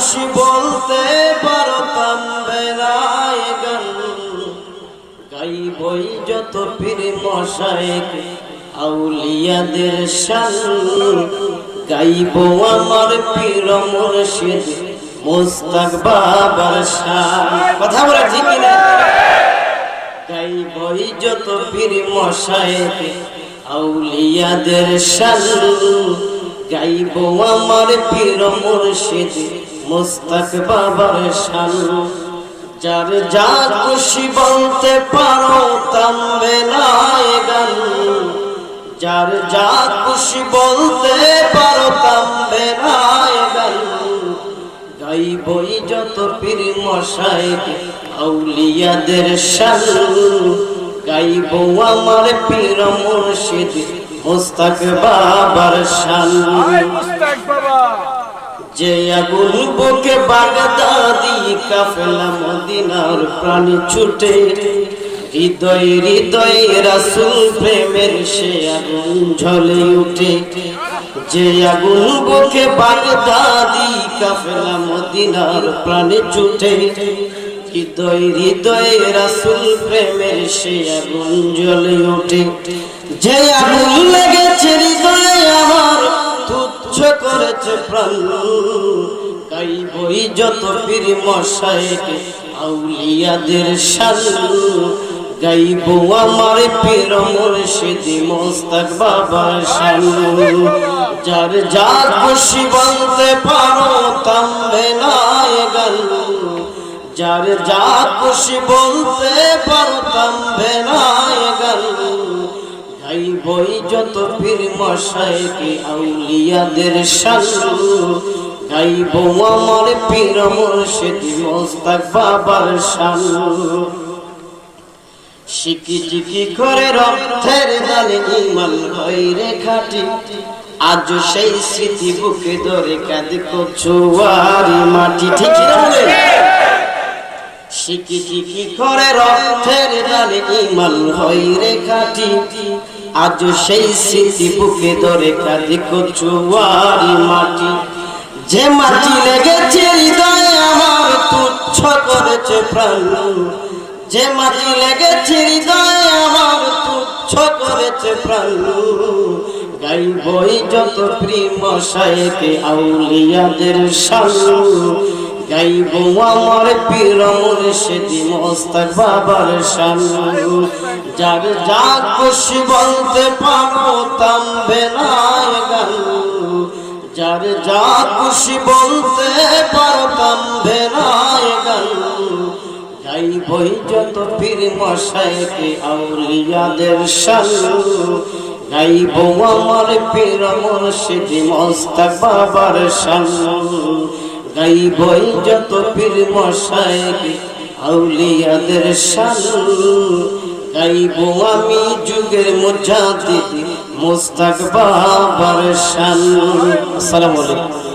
খুশি বলতে পারতাম বেলায় গান। গাইবই যত পীর মশায়েক আউলিয়াদের শান। গাইব আমার পীর মুর্শিদ, মুস্তাক বাবার শান। কথা বলে ঠিক না গাইবই যত পীর মশায়েক আউলিয়াদের শান। গাইব আমার পীর মুর্শিদ মুস্তাক বাবার শান, যার যা খুশি বলতে পারো তামবে নাই গান, যার যা খুশি বলতে পারো তামবে নাই গান। গাইবই যত পীর মশাইক আউলিয়াদের শান, গাইব আমার পীর মুর্শিদ মুস্তাক বাবার শান মুস্তাক বাবা। যে আগুন বুকে বাগদাদি কাফেলা মদিনার প্রাণ ছুটে, হৃদয় হৃদয় রাসুল প্রেমের সে আগুন ঝলে উঠে। যে আগুন বুকে বাগদাদি কাফেলা মদিনার প্রাণে ছুটে, হৃদয় হৃদয় রাসুল প্রেমের সে আগুন জ্বলে ওঠে যে আগুন লেগেছে যত পীর মশাইকে আউলিয়াদের শান গাইব আমার পীর মুর্শিদ মোস্তাক বাবার শান যার যা খুশি বলতে পারো, তামবে নাই গান যার যা খুশি বলতে পারো পারতাম বেলায় গান গাইবই যত পীর মশাইকে আউলিয়াদের শান গাইব আমার পীর মুর্শিদ মোস্তাক বাবার শান। শিকি চিকি করে রক্তের দালে ইমান হয় রে খাটি। আজ সেই স্মৃতি বুকে ধরে কাঁদে কচুয়ারি মাটি। ঠিক শিকি টিকি করে রক্তের দালে ইমান হই রে কাটি আজ সেই স্মৃতি বুকে ধরে কাঁদে কচুয়ারি মাটি। যে মাটি লেগেছে হৃদয়ে আমার তুচ্ছ করেছে প্রাণ। যে মাটি লেগেছে হৃদয়ে আমার তুচ্ছ করেছে প্রাণ। গাইবই যত প্রেম আউলিয়াদের শান। গাইব আমার পীর মুর্শিদি মোস্তাক বাবার শান। যার যা খুশি বলতে পারো তামবে নাই গান যার যা খুশি বলতে পারো তামবে নাই গান। গাইবই যত পীর মশাইকে আউলিয়াদের শান। গাইব আমার পীর মুর্শিদি মোস্তাক বাবার শান। গাইবই যত পীর মশাইকে আউলিয়াদের শান। গাইব আমি যুগের মুজাদ্দিদ মুস্তাক বাবার বর্ষণ আসসালামু আলাইকুম।